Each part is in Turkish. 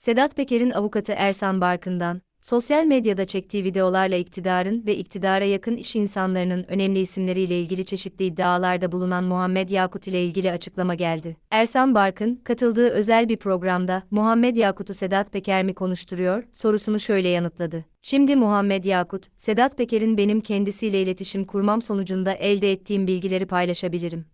Sedat Peker'in avukatı Ersan Barkın'dan, sosyal medyada çektiği videolarla iktidarın ve iktidara yakın iş insanlarının önemli isimleriyle ilgili çeşitli iddialarda bulunan Muhammed Yakut ile ilgili açıklama geldi. Ersan Barkın, katıldığı özel bir programda Muhammed Yakut'u Sedat Peker mi konuşturuyor sorusunu şöyle yanıtladı. Şimdi Muhammed Yakut, Sedat Peker'in benim kendisiyle iletişim kurmam sonucunda elde ettiğim bilgileri paylaşabilirim.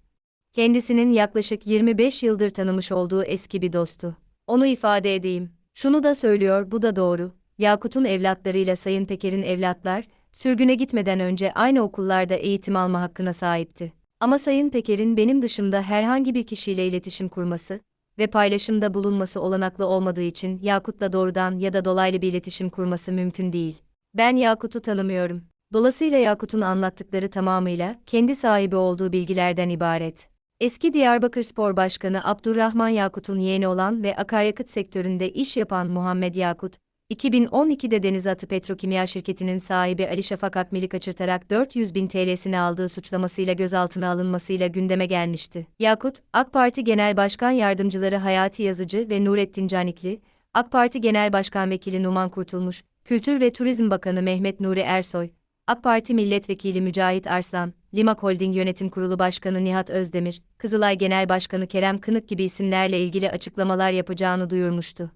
Kendisinin yaklaşık 25 yıldır tanımış olduğu eski bir dostu. Onu ifade edeyim. Şunu da söylüyor, bu da doğru. Yakut'un evlatlarıyla Sayın Peker'in evlatlar, sürgüne gitmeden önce aynı okullarda eğitim alma hakkına sahipti. Ama Sayın Peker'in benim dışımda herhangi bir kişiyle iletişim kurması ve paylaşımda bulunması olanaklı olmadığı için Yakut'la doğrudan ya da dolaylı bir iletişim kurması mümkün değil. Ben Yakut'u tanımıyorum. Dolayısıyla Yakut'un anlattıkları tamamıyla kendi sahibi olduğu bilgilerden ibaret. Eski Diyarbakır Spor Başkanı Abdurrahman Yakut'un yeğeni olan ve akaryakıt sektöründe iş yapan Muhammed Yakut, 2012'de Denizatı Petrokimya şirketinin sahibi Ali Şafak Akmel'i kaçırtarak 400 bin TL'sini aldığı suçlamasıyla gözaltına alınmasıyla gündeme gelmişti. Yakut, AK Parti Genel Başkan Yardımcıları Hayati Yazıcı ve Nurettin Canikli, AK Parti Genel Başkan Vekili Numan Kurtulmuş, Kültür ve Turizm Bakanı Mehmet Nuri Ersoy, AK Parti Milletvekili Mücahit Arslan, Limak Holding Yönetim Kurulu Başkanı Nihat Özdemir, Kızılay Genel Başkanı Kerem Kınık gibi isimlerle ilgili açıklamalar yapacağını duyurmuştu.